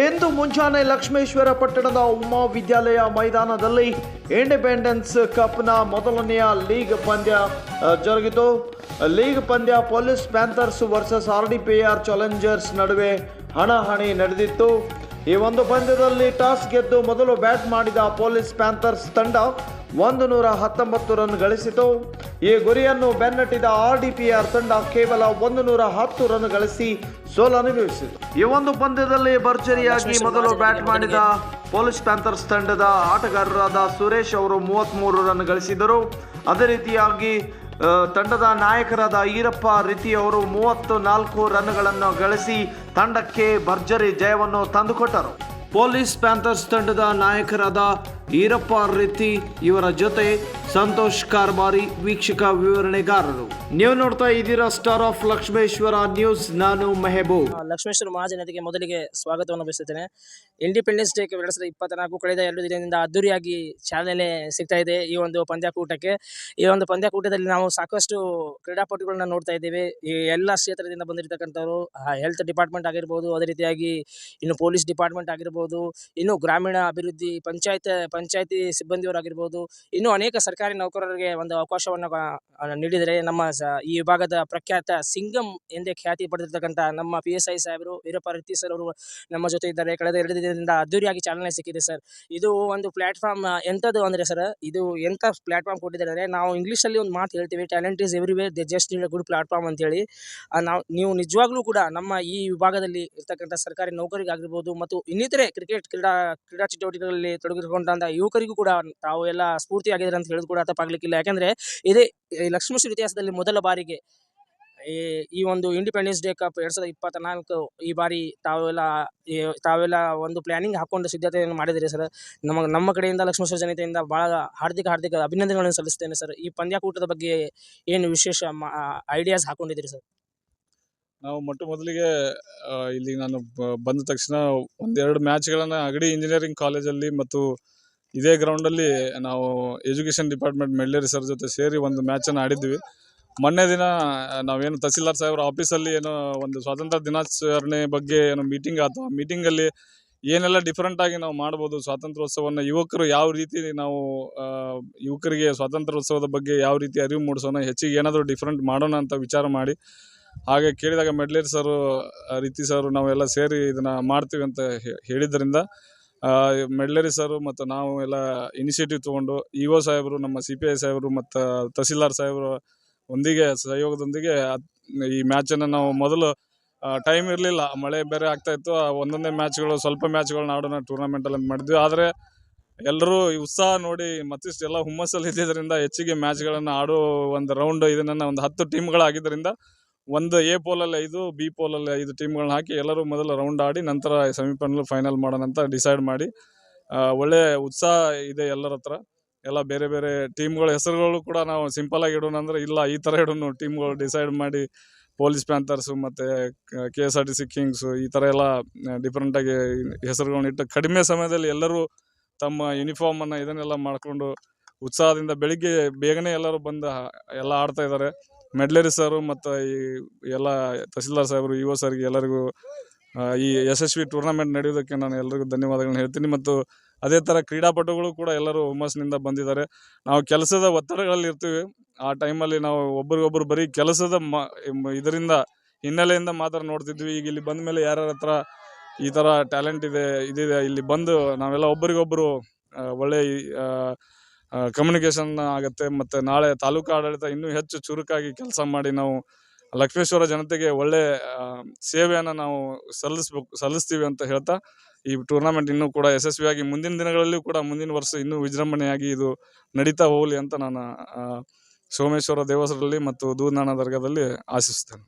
ಇಂದು ಮುಂಜಾನೆ ಲಕ್ಷ್ಮೇಶ್ವರ ಪಟ್ಟಣದ ಉಮಾ ವಿದ್ಯಾಲಯ ಮೈದಾನದಲ್ಲಿ ಇಂಡಿಪೆಂಡೆನ್ಸ್ ಕಪ್ನ ಮೊದಲನೆಯ ಲೀಗ್ ಪಂದ್ಯ ಜರುಗಿತು. ಲೀಗ್ ಪಂದ್ಯ police panthers versus R D P R challengers ನಡುವೆ ಹಣಾಹಣಿ ನಡೆದಿತ್ತು. ಈ ಒಂದು ಪಂದ್ಯದಲ್ಲಿ ಟಾಸ್ ಗೆದ್ದು ಮೊದಲು ಬ್ಯಾಟ್ ಮಾಡಿದ ಪೊಲೀಸ್ ಪ್ಯಾಂಥರ್ಸ್ ತಂಡ ಒಂದು ನೂರ ಹತ್ತೊಂಬತ್ತು ರನ್ ಗಳಿಸಿತು. ಈ ಗುರಿಯನ್ನು ಬೆನ್ನಟ್ಟಿದ ಆರ್ ಡಿ ಪಿ ಆರ್ ತಂಡ ಕೇವಲ ಒಂದು ನೂರ ಹತ್ತು ರನ್ ಗಳಿಸಿ ಸೋಲನುಭವಿಸಿತು ಈ ಒಂದು ಪಂದ್ಯದಲ್ಲಿ ಭರ್ಜರಿಯಾಗಿ ಮೊದಲು ಬ್ಯಾಟ್ ಮಾಡಿದ. ಪೊಲೀಸ್ ಪ್ಯಾಂಥರ್ಸ್ ತಂಡದ ಆಟಗಾರರಾದ ಸುರೇಶ್ ಅವರು ಮೂವತ್ತ್ಮೂರು ರನ್ ಗಳಿಸಿದರು. ಅದೇ ರೀತಿಯಾಗಿ ತಂಡದ ನಾಯಕರಾದ ಈರಪ್ಪ ರೀತಿ ಅವರು ಮೂವತ್ತು ನಾಲ್ಕು ರನ್ಗಳನ್ನು ಗಳಿಸಿ ತಂಡಕ್ಕೆ ಭರ್ಜರಿ ಜಯವನ್ನು ತಂದುಕೊಟ್ಟರು. ಪೊಲೀಸ್ ಪ್ಯಾಂಥರ್ಸ್ ತಂಡದ ನಾಯಕರಾದ ಈರಪ್ಪ ರೀತಿ ಇವರ ಜೊತೆ ಸಂತೋಷ್ ಕಾರ್ಬಾರಿ ವೀಕ್ಷಕ ವಿವರಣೆಗಾರರು. ನೀವು ನೋಡ್ತಾ ಇದ್ದೀರಾ ಸ್ಟಾರ್ ಆಫ್ ಲಕ್ಷ್ಮೇಶ್ವರ ನ್ಯೂಸ್, ನಾನು ಮೆಹಬೂಬ್. ಲಕ್ಷ್ಮೇಶ್ವರ ಮಹಾಜನತೆಗೆ ಮೊದಲಿಗೆ ಸ್ವಾಗತವನ್ನು ಬಯಸುತ್ತೇನೆ. ಇಂಡಿಪೆಂಡೆನ್ಸ್ ಡೇ ಎರಡು ಸಾವಿರದ ಇಪ್ಪತ್ನಾಲ್ಕು ಕಳೆದ ಎರಡು ದಿನದಿಂದ ಅದ್ದೂರಿಯಾಗಿ ಚಾಲನೆ ಸಿಗ್ತಾ ಇದೆ ಈ ಒಂದು ಪಂದ್ಯಾಕೂಟಕ್ಕೆ. ಈ ಒಂದು ಪಂದ್ಯಾಕೂಟದಲ್ಲಿ ನಾವು ಸಾಕಷ್ಟು ಕ್ರೀಡಾಪಟುಗಳನ್ನ ನೋಡ್ತಾ ಇದ್ದೇವೆ. ಈ ಎಲ್ಲ ಕ್ಷೇತ್ರದಿಂದ ಬಂದಿರತಕ್ಕಂಥವ್ರು ಹೆಲ್ತ್ ಡಿಪಾರ್ಟ್ಮೆಂಟ್ ಆಗಿರ್ಬೋದು, ಅದೇ ರೀತಿಯಾಗಿ ಇನ್ನು ಪೊಲೀಸ್ ಡಿಪಾರ್ಟ್ಮೆಂಟ್ ಆಗಿರ್ಬೋದು, ಇನ್ನು ಗ್ರಾಮೀಣ ಅಭಿವೃದ್ಧಿ, ಪಂಚಾಯತ್ ಪಂಚಾಯತಿ ಸಿಬ್ಬಂದಿಯವರಾಗಿರ್ಬೋದು, ಇನ್ನೂ ಅನೇಕ ಸರ್ಕಾರಿ ನೌಕರರಿಗೆ ಒಂದು ಅವಕಾಶವನ್ನು ನೀಡಿದರೆ ನಮ್ಮ ಈ ವಿಭಾಗದ ಪ್ರಖ್ಯಾತ ಸಿಂಗಂ ಎಂದೇ ಖ್ಯಾತಿ ಪಡೆದಿರ್ತಕ್ಕಂಥ ನಮ್ಮ ಪಿ ಎಸ್ ಐ ಸಾಹೇಬರು ವೀರಪ್ಪ ರಿತ್ತಿ ಸರ್ ಅವರು ನಮ್ಮ ಜೊತೆ ಇದ್ದಾರೆ. ಕಳೆದ ಎರಡು ದಿನದಿಂದ ಅದ್ದೂರಿಯಾಗಿ ಚಾಲನೆ ಸಿಕ್ಕಿದೆ ಸರ್. ಇದು ಒಂದು ಪ್ಲಾಟ್ಫಾರ್ಮ್, ಎಂಥದ್ದು ಅಂದರೆ ಸರ್, ಇದು ಎಂಥ ಪ್ಲಾಟ್ಫಾರ್ಮ್ ಕೊಟ್ಟಿದ್ದಾರೆ ಅಂದರೆ ನಾವು ಇಂಗ್ಲೀಷಲ್ಲಿ ಒಂದು ಮಾತು ಹೇಳ್ತೀವಿ talent is everywhere they just need good platform ಅಂತೇಳಿ. ನಾವು, ನೀವು ನಿಜವಾಗ್ಲೂ ಕೂಡ ನಮ್ಮ ಈ ವಿಭಾಗದಲ್ಲಿ ಇರ್ತಕ್ಕಂಥ ಸರ್ಕಾರಿ ನೌಕರಿಗಾಗಿರ್ಬೋದು ಮತ್ತು ಇನ್ನಿತರೆ ಕ್ರಿಕೆಟ್ ಕ್ರೀಡಾ ಕ್ರೀಡಾ ಚಟುವಟಿಕೆಗಳಲ್ಲಿ ತೊಡಗಿಸಿಕೊಂಡಂಥ ಯುವಕರಿಗೂ ಕೂಡ ತಾವು ಎಲ್ಲ ಸ್ಫೂರ್ತಿಯಾಗಿದ್ದಾರೆ ಅಂತ ಹೇಳಿದ್ರು ಕೂಡ ತಪ್ಪಾಗಲಿಕ್ಕಿಲ್ಲ. ಯಾಕೆಂದರೆ ಇದೇ ಲಕ್ಷ್ಮೀಶ್ವರ ಇತಿಹಾಸದಲ್ಲಿ ಮೊದಲ ಬಾರಿಗೆ ಈ ಒಂದು ಇಂಡಿಪೆಂಡೆನ್ಸ್ ಡೇ ಕಪ್ ಎರಡು ಸಾವಿರದ ಇಪ್ಪತ್ತ್ನಾಲ್ಕು ಈ ಬಾರಿ ತಾವೆಲ್ಲ ತಾವೆಲ್ಲ ಒಂದು ಪ್ಲಾನಿಂಗ್ ಹಾಕೊಂಡು ಸಿದ್ಧತೆಯನ್ನು ಮಾಡಿದಿರಿ ಸರ್. ನಮ್ಮ ನಮ್ಮ ಕಡೆಯಿಂದ ಲಕ್ಷ್ಮೇಶ್ವರ ಜನತೆಯಿಂದ ಭಾಳ ಹಾರ್ದಿಕ ಹಾರ್ದಿಕ ಅಭಿನಂದನೆಗಳನ್ನು ಸಲ್ಲಿಸ್ತೇನೆ ಸರ್. ಈ ಪಂದ್ಯಾಕೂಟದ ಬಗ್ಗೆ ಏನು ವಿಶೇಷ ಐಡಿಯಾಸ್ ಹಾಕೊಂಡಿದ್ದೀರಿ ಸರ್? ನಾವು ಮೊಟ್ಟ ಮೊದಲಿಗೆ ಇಲ್ಲಿ ನಾನು ಬಂದ ತಕ್ಷಣ ಒಂದೆರಡು ಮ್ಯಾಚ್ಗಳನ್ನು ಅಗಡಿ ಇಂಜಿನಿಯರಿಂಗ್ ಕಾಲೇಜಲ್ಲಿ ಮತ್ತು ಇದೇ ಗ್ರೌಂಡಲ್ಲಿ ನಾವು ಎಜುಕೇಷನ್ ಡಿಪಾರ್ಟ್ಮೆಂಟ್ ಮೆಳ್ಳೇರಿ ಸರ್ ಜೊತೆ ಸೇರಿ ಒಂದು ಮ್ಯಾಚನ್ನು ಆಡಿದ್ವಿ. ಮೊನ್ನೆ ದಿನ ನಾವೇನು ತಹಸೀಲ್ದಾರ್ ಸಾಹೇಬ್ರ ಆಫೀಸಲ್ಲಿ ಏನೋ ಒಂದು ಸ್ವಾತಂತ್ರ್ಯ ದಿನಾಚರಣೆ ಬಗ್ಗೆ ಏನೋ ಮೀಟಿಂಗ್ ಆಯ್ತು. ಆ ಮೀಟಿಂಗಲ್ಲಿ ಏನೆಲ್ಲ ಡಿಫ್ರೆಂಟಾಗಿ ನಾವು ಮಾಡ್ಬೋದು, ಸ್ವಾತಂತ್ರ್ಯೋತ್ಸವವನ್ನು ಯುವಕರು ಯಾವ ರೀತಿ ನಾವು ಯುವಕರಿಗೆ ಸ್ವಾತಂತ್ರ್ಯೋತ್ಸವದ ಬಗ್ಗೆ ಯಾವ ರೀತಿ ಅರಿವು ಮೂಡಿಸೋಣ, ಹೆಚ್ಚಿಗೆ ಏನಾದರೂ ಡಿಫ್ರೆಂಟ್ ಮಾಡೋಣ ಅಂತ ವಿಚಾರ ಮಾಡಿ, ಹಾಗೆ ಕೇಳಿದಾಗ ಮೆಡ್ಲೇರ್ ಸರು ರೀತಿ ಸರ್ ನಾವೆಲ್ಲ ಸೇರಿ ಇದನ್ನ ಮಾಡ್ತೀವಿ ಅಂತ ಹೇಳಿದ್ರಿಂದ ಮೆಡ್ಲೇರಿ ಸರ್ ಮತ್ತು ನಾವು ಎಲ್ಲ ಇನಿಷಿಯೇಟಿವ್ ತೊಗೊಂಡು ಇ ಒ ಸಾಹೇಬರು, ನಮ್ಮ ಸಿ ಪಿ ಐ ಸಾಹೇಬರು ಮತ್ತು ತಹಸೀಲ್ದಾರ್ ಸಾಹೇಬರು ಒಂದಿಗೆ, ಸಹಯೋಗದೊಂದಿಗೆ ಈ ಮ್ಯಾಚನ್ನು ನಾವು ಮೊದಲು ಟೈಮ್ ಇರಲಿಲ್ಲ. ಮಳೆ ಬೇರೆ ಆಗ್ತಾ ಇತ್ತು. ಆ, ಒಂದೊಂದೇ ಮ್ಯಾಚ್ಗಳು ಸ್ವಲ್ಪ ಮ್ಯಾಚ್ಗಳನ್ನ ಆಡೋಣ ಟೂರ್ನಮೆಂಟಲ್ಲಿ ಮಾಡಿದ್ವಿ. ಆದರೆ ಎಲ್ಲರೂ ಈ ಉತ್ಸಾಹ ನೋಡಿ ಮತ್ತಿಷ್ಟು ಎಲ್ಲ ಹುಮ್ಮಸ್ಸಲ್ಲಿ ಇದ್ದಿದ್ದರಿಂದ ಹೆಚ್ಚಿಗೆ ಮ್ಯಾಚ್ಗಳನ್ನು ಆಡೋ ಒಂದು ರೌಂಡ್ ಇದನ್ನು ಒಂದು ಹತ್ತು ಟೀಮ್ಗಳಾಗಿದ್ದರಿಂದ ಒಂದು ಎ ಪೋಲಲ್ಲಿ ಐದು ಬಿ ಪೋಲಲ್ಲಿ ಐದು ಟೀಮ್ಗಳನ್ನ ಹಾಕಿ ಎಲ್ಲರೂ ಮೊದಲು ರೌಂಡ್ ಆಡಿ ನಂತರ ಸೆಮಿಫೈನಲ್ ಫೈನಲ್ ಮಾಡೋಣ ಅಂತ ಡಿಸೈಡ್ ಮಾಡಿ ಒಳ್ಳೆಯ ಒಳ್ಳೆ ಉತ್ಸಾಹ ಇದೆ ಎಲ್ಲರ ಹತ್ರ. ಎಲ್ಲ ಬೇರೆ ಬೇರೆ ಟೀಮ್ಗಳ ಹೆಸರುಗಳು ಕೂಡ ನಾವು ಸಿಂಪಲ್ ಆಗಿ ಇಡೋಣ ಅಂದ್ರೆ ಇಲ್ಲ, ಈ ಥರ ಇಡೋಣ ಟೀಮ್ಗಳು ಡಿಸೈಡ್ ಮಾಡಿ ಪೊಲೀಸ್ ಪ್ಯಾಂಥರ್ಸು ಮತ್ತು K S R T C kings ಈ ಥರ ಎಲ್ಲ ಡಿಫ್ರೆಂಟಾಗಿ ಹೆಸರುಗಳನ್ನ ಇಟ್ಟು ಕಡಿಮೆ ಸಮಯದಲ್ಲಿ ಎಲ್ಲರೂ ತಮ್ಮ ಯೂನಿಫಾರ್ಮನ್ನು ಇದನ್ನೆಲ್ಲ ಮಾಡಿಕೊಂಡು ಉತ್ಸಾಹದಿಂದ ಬೆಳಿಗ್ಗೆ ಬೇಗನೆ ಎಲ್ಲರೂ ಬಂದು ಎಲ್ಲ ಆಡ್ತಾ ಇದ್ದಾರೆ. ಮೆಡ್ಲೇರಿ ಸರ್ ಮತ್ತು ಈ ಎಲ್ಲ ತಹಸೀಲ್ದಾರ್ ಸಾಹೇಬರು ಇ ಒ ಸರ್ಗೆ ಎಲ್ಲರಿಗೂ ಈ ಯಶಸ್ವಿ ಟೂರ್ನಮೆಂಟ್ ನಡೆಯೋದಕ್ಕೆ ನಾನು ಎಲ್ಲರಿಗೂ ಧನ್ಯವಾದಗಳನ್ನ ಹೇಳ್ತೀನಿ. ಮತ್ತು ಅದೇ ಥರ ಕ್ರೀಡಾಪಟುಗಳು ಕೂಡ ಎಲ್ಲರೂ ಹುಮ್ಮಸ್ಸಿನಿಂದ ಬಂದಿದ್ದಾರೆ. ನಾವು ಕೆಲಸದ ಒತ್ತಡಗಳಲ್ಲಿ ಇರ್ತೀವಿ. ಆ ಟೈಮಲ್ಲಿ ನಾವು ಒಬ್ರಿಗೊಬ್ರು ಬರೀ ಕೆಲಸದ ಮ, ಇದರಿಂದ, ಹಿನ್ನೆಲೆಯಿಂದ ಮಾತ್ರ ನೋಡ್ತಿದ್ವಿ. ಈಗ ಇಲ್ಲಿ ಬಂದ ಮೇಲೆ ಯಾರ್ಯಾರ ಹತ್ರ ಈ ಥರ ಟ್ಯಾಲೆಂಟ್ ಇದೆ, ಇದಿದೆ, ಇಲ್ಲಿ ಬಂದು ನಾವೆಲ್ಲ ಒಬ್ಬರಿಗೊಬ್ಬರು ಒಳ್ಳೆ ಕಮ್ಯುನಿಕೇಷನ್ ಆಗುತ್ತೆ ಮತ್ತು ನಾಳೆ ತಾಲೂಕು ಆಡಳಿತ ಇನ್ನೂ ಹೆಚ್ಚು ಚುರುಕಾಗಿ ಕೆಲಸ ಮಾಡಿ ನಾವು ಲಕ್ಷ್ಮೇಶ್ವರ ಜನತೆಗೆ ಒಳ್ಳೆ ಸೇವೆಯನ್ನು ನಾವು ಸಲ್ಲಿಸ್ಬೇಕು, ಸಲ್ಲಿಸ್ತೀವಿ ಅಂತ ಹೇಳ್ತಾ ಈ ಟೂರ್ನಮೆಂಟ್ ಇನ್ನೂ ಕೂಡ ಯಶಸ್ವಿಯಾಗಿ ಮುಂದಿನ ದಿನಗಳಲ್ಲಿ ಕೂಡ ಮುಂದಿನ ವರ್ಷ ಇನ್ನೂ ವಿಜೃಂಭಣೆಯಾಗಿ ಇದು ನಡೀತಾ ಹೋಗಲಿ ಅಂತ ನಾನು ಸೋಮೇಶ್ವರ ದೇವಸ್ಥರಲ್ಲಿ ಮತ್ತು ದೂರ್ನಾಣ ದರ್ಗದಲ್ಲಿ ಆಶಿಸ್ತೇನೆ